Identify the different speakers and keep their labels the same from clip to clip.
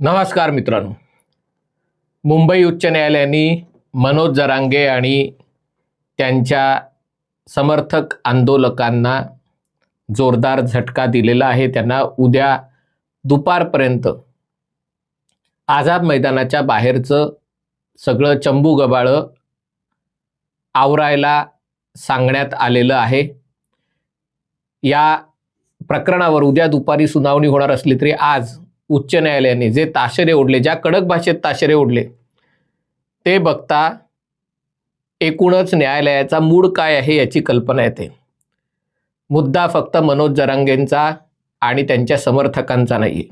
Speaker 1: नमस्कार मित्रांनो. मुंबई उच्च न्यायालयाने मनोज जरांगे आणि त्यांच्या समर्थक आंदोलकांना जोरदार झटका दिलेला आहे. त्यांना उद्या दुपारपर्यंत आझाद मैदानाच्या बाहेरचं सगळं चंबू गबाळं आवरायला सांगण्यात आलेलं आहे. या प्रकरणावर उद्या दुपारी सुनावणी होणार असली तरी आज उच्च न्यायालयाने जे ताशेरे ओढले ज्या कडक भाषेत ताशेरे ओढले ते बघता एकूणच न्यायालयाचा मूड काय आहे याची कल्पना येते. मुद्दा फक्त मनोज जरांगेंचा आणि त्यांच्या समर्थकांचा नाही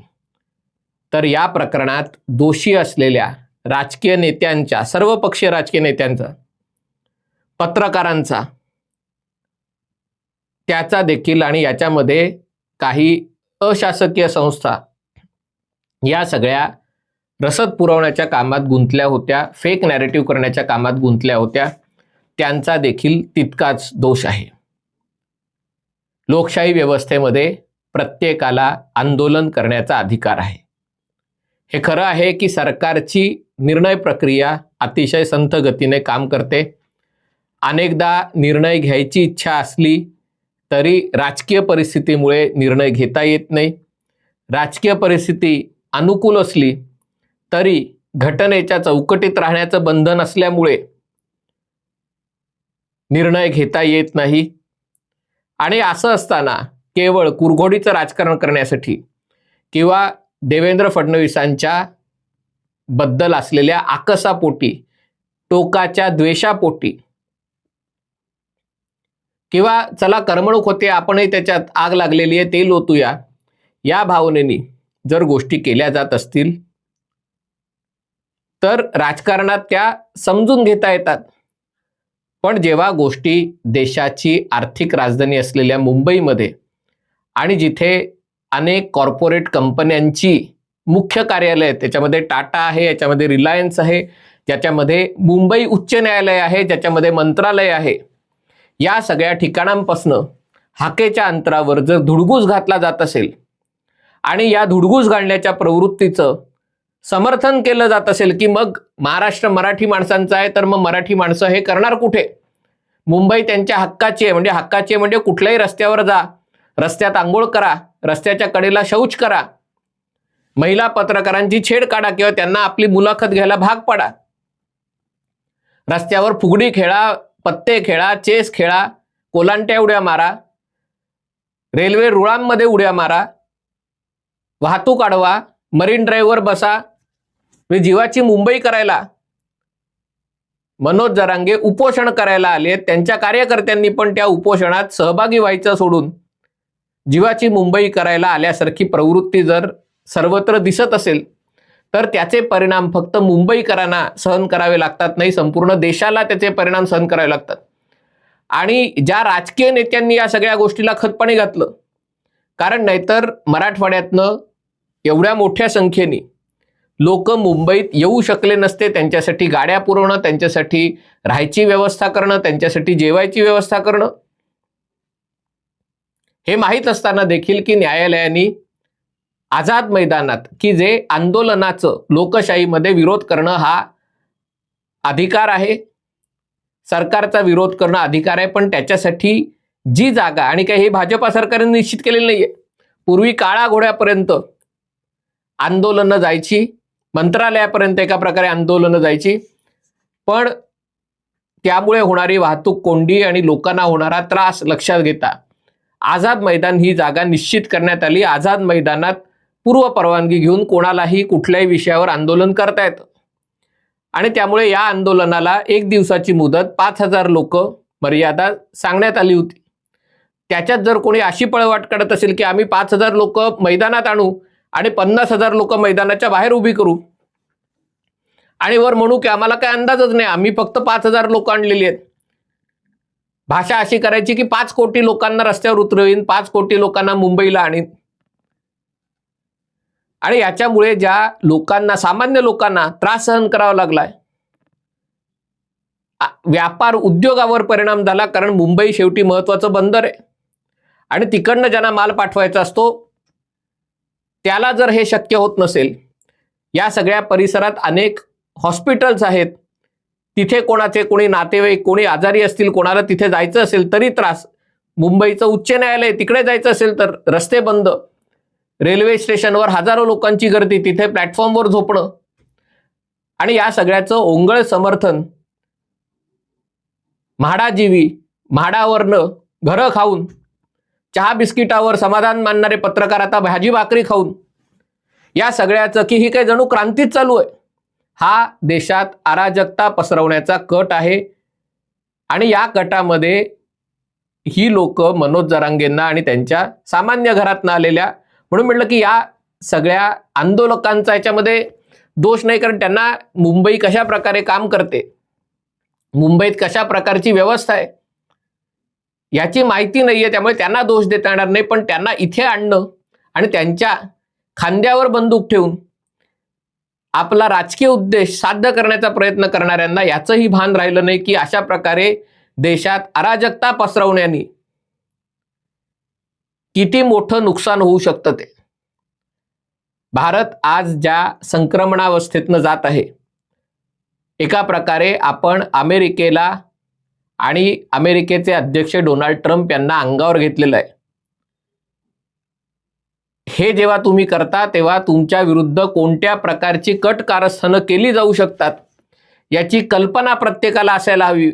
Speaker 1: तर या प्रकरणात दोषी असलेल्या राजकीय नेत्यांच्या सर्व पक्षीय राजकीय नेत्यांचा पत्रकारांचा त्याचा देखील आणि याच्यामध्ये काही अशासकीय संस्था या सगळ्या रसद पुरवण्याच्या कामात गुंतल्या होत्या फेक नॅरेटिव्ह करण्याच्या कामात गुंतल्या होत्या त्यांचा देखील तितकाच दोष आहे. लोकशाही व्यवस्थेमध्ये प्रत्येकाला आंदोलन करण्याचा अधिकार आहे. हे खरं आहे की सरकारची निर्णय प्रक्रिया अतिशय संथ गतीने काम करते. अनेकदा निर्णय घ्यायची इच्छा असली तरी राजकीय परिस्थितीमुळे निर्णय घेता येत नाही. राजकीय परिस्थिती अनुकूल असली तरी घटनेच्या चौकटीत राहण्याचं बंधन असल्यामुळे निर्णय घेता येत नाही. आणि असं असताना केवळ कुरघोडीचं राजकारण करण्यासाठी किंवा देवेंद्र फडणवीसांच्या बद्दल असलेल्या आकसापोटी टोकाच्या द्वेषापोटी किंवा चला करमणूक होते आपणही त्याच्यात आग लागलेली आहे ते लोतूया या भावनेनी जर गोष्टी केल्या जात असतील तर राजकारणात त्या समजून घेता येतात. पण जेव्हा गोष्टी देशाची आर्थिक राजधानी असलेल्या मुंबईमध्ये आणि जिथे अनेक कॉर्पोरेट कंपन्यांची मुख्य कार्यालय आहेत त्याच्यामध्ये टाटा आहे याच्यामध्ये रिलायन्स आहे ज्याच्यामध्ये मुंबई उच्च न्यायालय आहे ज्याच्यामध्ये मंत्रालय आहे या सगळ्या ठिकाणांपासनं हाकेच्या अंतरावर जर धुडगूस घातला जात असेल आणि या धुडगूस घालण्याच्या प्रवृत्तीचं समर्थन केलं जात असेल की मग महाराष्ट्र मराठी माणसांचं आहे तर मग मराठी माणसं हे करणार कुठे? मुंबई त्यांच्या हक्काची आहे म्हणजे हक्काची आहे म्हणजे कुठल्याही रस्त्यावर जा रस्त्यात आंघोळ करा रस्त्याच्या कडेला शौच करा महिला पत्रकारांची छेड काढा किंवा त्यांना आपली मुलाखत घ्यायला भाग पडा. रस्त्यावर फुगडी खेळा पत्ते खेळा चेस खेळा कोलांट्या उड्या मारा रेल्वे रुळांमध्ये उड्या मारा वाहतूक अडवा मरीन ड्राईव्हवर बसा. मी जीवाची मुंबई करायला. मनोज जरांगे उपोषण करायला आले त्यांच्या कार्यकर्त्यांनी पण त्या उपोषणात सहभागी व्हायचं सोडून जीवाची मुंबई करायला आल्यासारखी प्रवृत्ती जर सर्वत्र दिसत असेल तर त्याचे परिणाम फक्त मुंबईकरांना सहन करावे लागतात नाही संपूर्ण देशाला त्याचे परिणाम सहन करावे लागतात. आणि ज्या राजकीय नेत्यांनी या सगळ्या गोष्टीला खतपाणी घातलं कारण नाहीतर मराठवाड्यातनं एवढ्या मोठ्या संख्येने लोक मुंबईत येऊ शकले नसते त्यांच्यासाठी गाड्या पुरवणं त्यांच्यासाठी राहायची व्यवस्था करणं त्यांच्यासाठी जेवायची व्यवस्था करणं. हे माहीत असताना देखील की न्यायालयाने आझाद मैदानात की जे आंदोलनाचं लोकशाहीमध्ये विरोध करणं हा अधिकार आहे. सरकारचा विरोध करणं अधिकार आहे पण त्याच्यासाठी जी जागा आणि काही हे भाजपा सरकारने निश्चित केलेलं नाहीये. पूर्वी काळा घोड्यापर्यंत आंदोलनं जायची मंत्रालयापर्यंत एका प्रकारे आंदोलनं जायची. पण त्यामुळे होणारी वाहतूक कोंडी आणि लोकांना होणारा त्रास लक्षात घेता आझाद मैदान ही जागा निश्चित करण्यात आली. आझाद मैदानात पूर्व परवानगी घेऊन कोणालाही कुठल्याही विषयावर आंदोलन करता येतं. आणि त्यामुळे या आंदोलनाला एक दिवसाची मुदत पाच हजार लोक मर्यादा सांगण्यात आली होती. त्याच्यात जर कोणी अशी पळवाट काढत असेल की आम्ही पाच हजार लोक मैदानात आणू आणि पन्नास हजार लोक मैदानाच्या बाहेर उभी करू. आणि वर म्हणू की आम्हाला काय अंदाजच नाही. आम्ही फक्त पाच हजार लोक आणलेली आहेत. भाषा अशी करायची की पाच कोटी लोकांना रस्त्यावर उतरवीन पाच कोटी लोकांना मुंबईला आणीन. आणि याच्यामुळे ज्या लोकांना सामान्य लोकांना त्रास सहन करावा लागलाय व्यापार उद्योगावर परिणाम झाला कारण मुंबई शेवटी महत्वाचं बंदर आहे. आणि तिकडनं ज्यांना माल पाठवायचा असतो त्याला जर हे शक्य होत नसेल या सगळ्या परिसरात अनेक हॉस्पिटल्स आहेत. तिथे कोणाचे कोणी नातेवाईक कोणी आजारी असतील कोणाला तिथे जायचं असेल तरी त्रास. मुंबईचं उच्च न्यायालय तिकडे जायचं असेल तर रस्ते बंद. रेल्वे स्टेशनवर हजारो लोकांची गर्दी तिथे प्लॅटफॉर्मवर झोपणं. आणि या सगळ्याचं ओंगळ समर्थन. म्हाडाजीवी म्हाडावरनं घरं खाऊन चहा बिस्किटावर समाधान मानणारे पत्रकार आता भाजी भाकरी खाऊन. या सगळ्याचं की ही काही जणू क्रांतीच चालू आहे. हा देशात अराजकता पसरवण्याचा कट आहे. आणि या कटामध्ये ही लोक मनोज जरांगेंना आणि त्यांच्या सामान्य घरातनं आलेल्या म्हणून म्हटलं की या सगळ्या आंदोलकांचा याच्यामध्ये दोष नाही कारण त्यांना मुंबई कशा प्रकारे काम करते? मुंबईत कशा प्रकारची व्यवस्था आहे? याची माहिती नाहीये त्यामुळे त्यांना दोष देता येणार नाही पण त्यांना इथे आणणं आणि त्यांच्या खांद्यावर बंदूक ठेवून आपला राजकीय उद्देश साध्य करण्याचा प्रयत्न करणाऱ्यांना याचंही भान राहिलं नाही की अशा प्रकारे देशात अराजकता पसरवण्याने किती मोठं नुकसान होऊ शकतं ते. भारत आज ज्या संक्रमणावस्थेतनं जात आहे एका प्रकारे आपण अमेरिकेला आणि अमेरिकेचे अध्यक्ष डोनाल्ड ट्रम्प यांना अंगावर घेतलेलं आहे. हे जेव्हा तुम्ही करता तेव्हा तुमच्या विरुद्ध कोणत्या प्रकारची कट कारस्थानं केली जाऊ शकतात याची कल्पना प्रत्येकाला असायला हवी.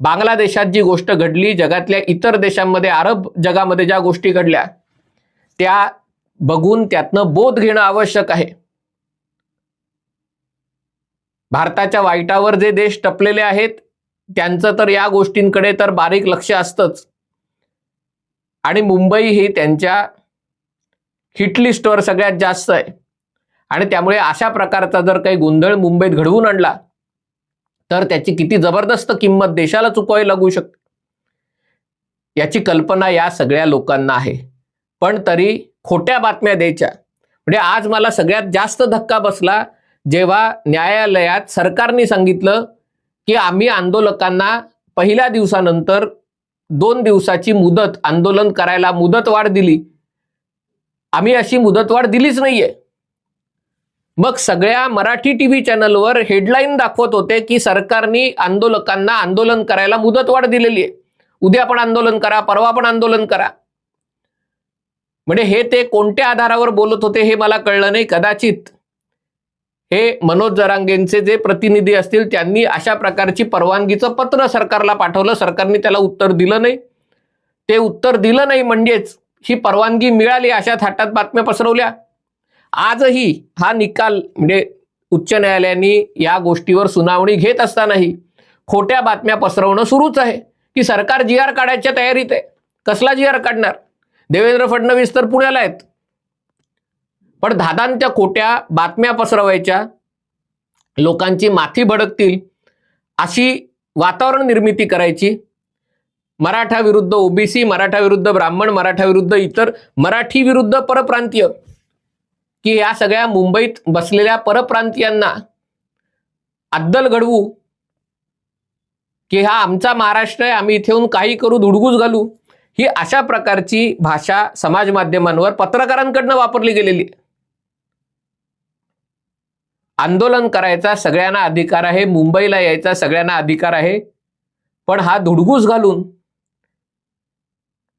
Speaker 1: बांगलादेशात जी गोष्ट घडली जगातल्या इतर देशांमध्ये अरब जगामध्ये ज्या गोष्टी घडल्या त्या बघून त्यातनं बोध घेणं आवश्यक आहे. भारताच्या वाईटावर जे देश टपलेले आहेत त्यांचं तर या गोष्टींकडे तर बारीक लक्ष असतंच. आणि मुंबई ही त्यांच्या हिटलिस्टवर सगळ्यात जास्त आहे. आणि त्यामुळे अशा प्रकारचा जर काही गोंधळ मुंबईत घडवून आणला तर त्याची किती जबरदस्त किंमत देशाला चुकवावी लागू शकते. याची कल्पना या सगळ्या लोकांना आहे. पण तरी खोट्या बातम्या द्यायच्या. म्हणजे आज मला सगळ्यात जास्त धक्का बसला जेव्हा न्यायालयात सरकारने सांगितलं की आम्ही आंदोलकांना पहिल्या दिवसानंतर दोन दिवसाची मुदत आंदोलन करायला मुदतवाढ दिली. आम्ही अशी मुदतवाढ दिलीच नाहीये. मग सगळ्या मराठी टीव्ही चॅनलवर हेडलाईन दाखवत होते की सरकारने आंदोलकांना आंदोलन करायला मुदतवाढ दिलेली आहे उद्या पण आंदोलन करा परवा पण आंदोलन करा. म्हणजे हे ते कोणत्या आधारावर बोलत होते हे मला कळलं नाही. कदाचित हे मनोज जरांगेंचे जे प्रतिनिधी असतील त्यांनी अशा प्रकारची परवानगीचं पत्र सरकारला पाठवलं. सरकारने त्याला उत्तर दिलं नाही. ते उत्तर दिलं नाही म्हणजेच ही परवानगी मिळाली अशा थाटात बातम्या पसरवल्या. आजही हा निकाल म्हणजे उच्च न्यायालयाने या गोष्टीवर सुनावणी घेत असतानाही खोट्या बातम्या पसरवणं सुरूच आहे की सरकार जी आर काढायच्या तयारीत आहे. कसला जी आर काढणार? देवेंद्र फडणवीस तर पुण्याला आहेत. पण धादांत्या खोट्या बातम्या पसरवायच्या लोकांची माथी भडकतील अशी वातावरण निर्मिती करायची. मराठा विरुद्ध ओबीसी मराठा विरुद्ध ब्राह्मण मराठा विरुद्ध इतर मराठी विरुद्ध परप्रांतीय की या सगळ्या मुंबईत बसलेल्या परप्रांतीयांना अद्दल घडवू की हा आमचा महाराष्ट्र आहे आम्ही इथे येऊन काही करू धुडगूस घालू ही अशा प्रकारची भाषा समाज माध्यमांवर पत्रकारांकडनं वापरली गेलेली आहे. आंदोलन करायचा सगळ्यांना अधिकार आहे मुंबईला यायचा सगळ्यांना अधिकार आहे. पण हा धुडगूस घालून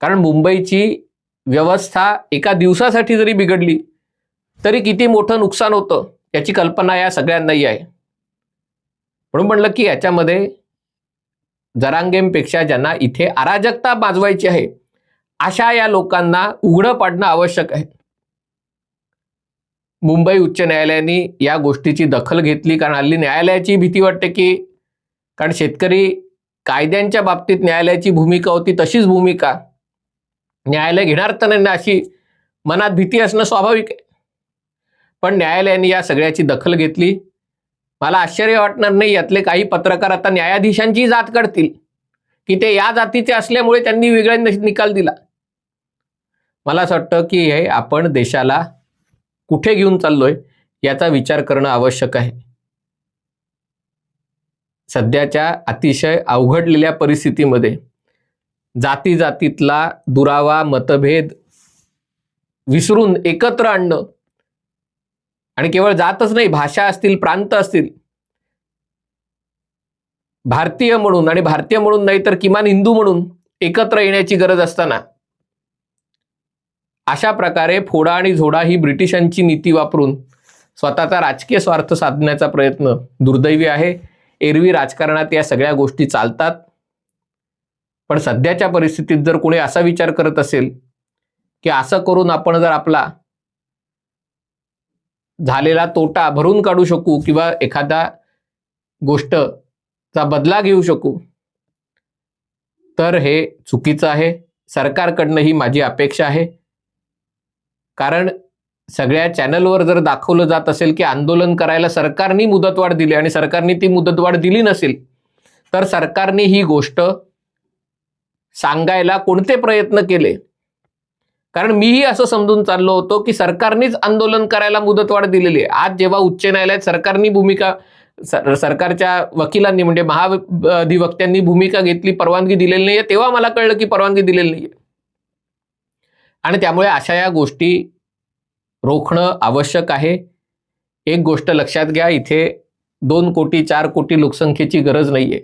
Speaker 1: कारण मुंबईची व्यवस्था एका दिवसासाठी जरी बिघडली तरी किती मोठं नुकसान होतं याची कल्पना या सगळ्यांनाही आहे. म्हणून म्हणलं की याच्यामध्ये जरांगेमपेक्षा ज्यांना इथे अराजकता बाजवायची आहे अशा या लोकांना उघडं पाडणं आवश्यक आहे. मुंबई उच्च न्यायालयाने या गोष्टीची दखल घेतली कारण हल्ली न्यायालयाची भीती वाटते की कारण शेतकरी कायद्यांच्या बाबतीत न्यायालयाची भूमिका होती तशीच भूमिका न्यायालय घेणार तर नाही अशी मनात भीती असणं स्वाभाविक आहे. पण न्यायालयाने या सगळ्याची दखल घेतली. मला आश्चर्य वाटणार नाही यातले काही पत्रकार आता न्यायाधीशांची जात करतील की ते या जातीचे असल्यामुळे त्यांनी वेगळ्या निकाल दिला. मला असं वाटतं की हे आपण देशाला कुठे घेऊन चाललोय याचा विचार करणं आवश्यक आहे. सध्याच्या अतिशय अवघडलेल्या परिस्थितीमध्ये जाती जातीतला दुरावा मतभेद विसरून एकत्र आणणं आणि केवळ जातच नाही भाषा असतील प्रांत असतील भारतीय म्हणून आणि भारतीय म्हणून नाही तर किमान हिंदू म्हणून एकत्र येण्याची गरज असताना अशा प्रकारे फोडा आणि झोडा ही ब्रिटिशांची नीती वापरून स्वतःचा राजकीय स्वार्थ साधण्याचा प्रयत्न दुर्दैवी आहे. एरवी राजकारणात या सगळ्या गोष्टी चालतात. पण सध्याच्या परिस्थितीत जर कोणी असा विचार करत असेल की असं करून आपण जर आपला झालेला तोटा भरून काढू शकू किंवा एखादा गोष्टचा बदला घेऊ शकू तर हे चुकीचं आहे. सरकारकडनं ही माझी अपेक्षा आहे. कारण सगळ्या चॅनलवर जर दाखवलं जात असेल की आंदोलन करायला सरकारनी मुदतवाढ दिली आणि सरकारने ती मुदतवाढ दिली नसेल तर सरकारने ही गोष्ट सांगायला कोणते प्रयत्न केले? कारण मीही असं समजून चाललो होतो की सरकारनेच आंदोलन करायला मुदतवाढ दिलेली आहे. आज जेव्हा उच्च न्यायालयात सरकारनी भूमिका सर- सरकारच्या वकिलांनी म्हणजे महाधिवक्त्यांनी भूमिका घेतली परवानगी दिलेली नाहीये तेव्हा मला कळलं की परवानगी दिलेली नाहीये. आणि त्यामुळे अशा या गोष्टी रोखणं आवश्यक आहे. एक गोष्ट लक्षात घ्या इथे दोन कोटी चार कोटी लोकसंख्येची गरज नाहीये.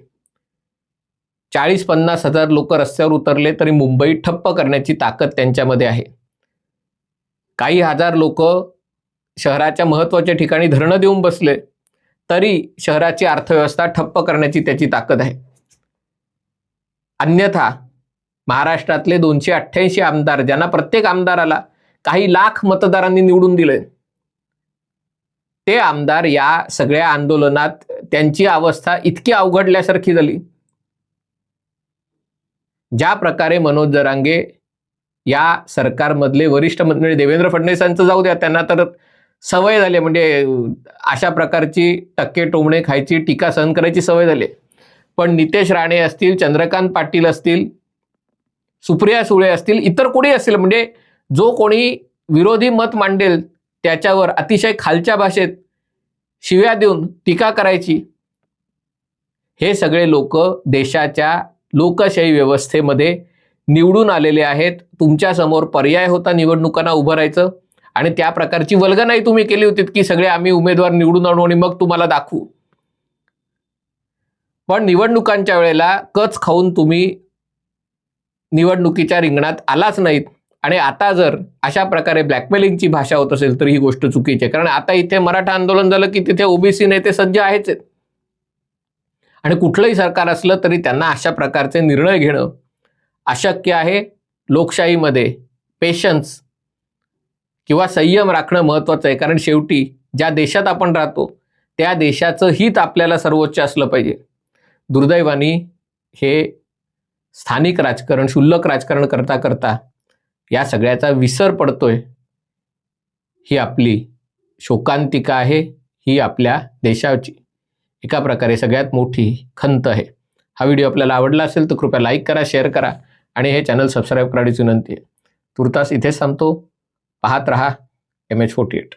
Speaker 1: चाळीस पन्नास हजार लोक रस्त्यावर उतरले तरी मुंबई ठप्प करण्याची ताकद त्यांच्यामध्ये आहे. काही हजार लोक शहराच्या महत्त्वाच्या ठिकाणी धरणं देऊन बसले तरी शहराची अर्थव्यवस्था ठप्प करण्याची त्याची ताकद आहे. अन्यथा महाराष्ट्रातले दोनशे अठ्ठ्याऐंशी आमदार ज्यांना प्रत्येक आमदाराला काही लाख मतदारांनी निवडून दिले ते आमदार या सगळ्या आंदोलनात त्यांची अवस्था इतकी अवघडल्यासारखी झाली. ज्या प्रकारे मनोज जरांगे या सरकारमधले वरिष्ठ मंत्री देवेंद्र फडणवीसांचं जाऊ द्या त्यांना तर सवय झाली म्हणजे अशा प्रकारची टक्के टोमणे खायची टीका सहन करायची सवय झाली. पण नितेश राणे असतील चंद्रकांत पाटील असतील सुप्रिया सुळे असतील इतर कोणी असतील म्हणजे जो कोणी विरोधी मत मांडेल त्याच्यावर अतिशय खालच्या भाषेत शिव्या देऊन टीका करायची हे सगळे लोक देशाच्या लोकशाही व्यवस्थेमध्ये निवडून आलेले आहेत. तुमच्यासमोर पर्याय होता निवडणुकांना उभं राहायचं आणि त्या प्रकारची वल्गनाही तुम्ही केली होती की सगळे आम्ही उमेदवार निवडून आणू आणि मग तुम्हाला दाखवू. पण निवडणुकांच्या वेळेला कच खाऊन तुम्ही निवडणुकीच्या रिंगणात आलाच नाहीत. आणि आता जर अशा प्रकारे ब्लॅकमेलिंगची भाषा होत असेल तर ही गोष्ट चुकीची आहे. कारण आता इथे मराठा आंदोलन झालं की तिथे ओबीसी नेते सज्ज आहेच आहेत. आणि कुठलंही सरकार असलं तरी त्यांना अशा प्रकारचे निर्णय घेणं अशक्य आहे. लोकशाहीमध्ये पेशन्स किंवा संयम राखणं महत्त्वाचं आहे. कारण शेवटी ज्या देशात आपण राहतो त्या देशाचं हित आपल्याला सर्वोच्च असलं पाहिजे. दुर्दैवानी हे स्थानिक राजकारण क्षुल्लक राजकारण करता करता या सगळ्याचा विसर पडतोय. ही आपली शोकांतिका आहे. ही आपल्या देशाची एका प्रकारे सगळ्यात मोठी खंत आहे. हा व्हिडिओ आपल्याला आवडला असेल तर कृपया लाईक करा शेअर करा आणि हे चॅनल सबस्क्राईब करायची विनंती आहे. तुर्तास इथेच सांगतो पाहत रहा. M H forty eight